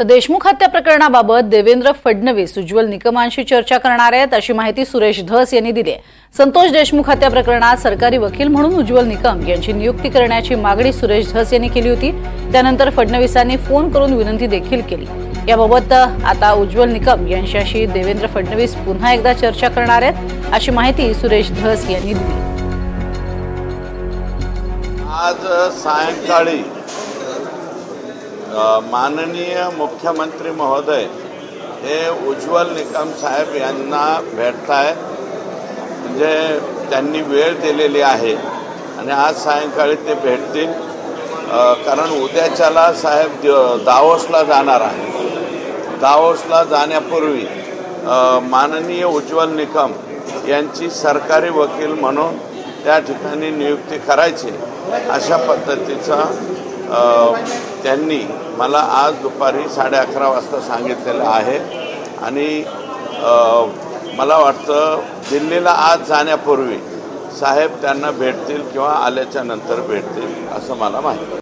तर देशमुख हत्या प्रकरणाबाबत देवेंद्र फडणवीस उज्ज्वल निकमांशी चर्चा करणार आहेत अशी माहिती सुरेश धस यांनी दिली आहे. संतोष देशमुख हत्या प्रकरणात सरकारी वकील म्हणून उज्ज्वल निकम यांची नियुक्ती करण्याची मागणी सुरेश धस यांनी केली होती. त्यानंतर फडणवीसांनी फोन करून विनंती देखील केली. याबाबत आता उज्ज्वल निकम यांच्याशी देवेंद्र फडणवीस पुन्हा एकदा चर्चा करणार आहेत अशी माहिती सुरेश धस यांनी दिली. आज सायंकाळी माननीय मुख्यमंत्री महोदय हे उज्ज्वल निकम साहेब यांना भेटताय. म्हणजे त्यांनी वेळ दिलेली आहे आणि आज सायंकाळी ते भेटतील. कारण उद्याच्याला साहेब दावोसला दाओसला जाणार आहे. दाओसला जाण्यापूर्वी माननीय उज्ज्वल निकम यांची सरकारी वकील म्हणून त्या ठिकाणी नियुक्ती करायची अशा पद्धतीचा त्यांनी मला आज दुपारी साडे अकरा वाजता सांगितलेलं आहे. आणि मला वाटतं दिल्लीला आज जाण्यापूर्वी साहेब त्यांना भेटतील किंवा आल्याच्यानंतर भेटतील असं मला माहिती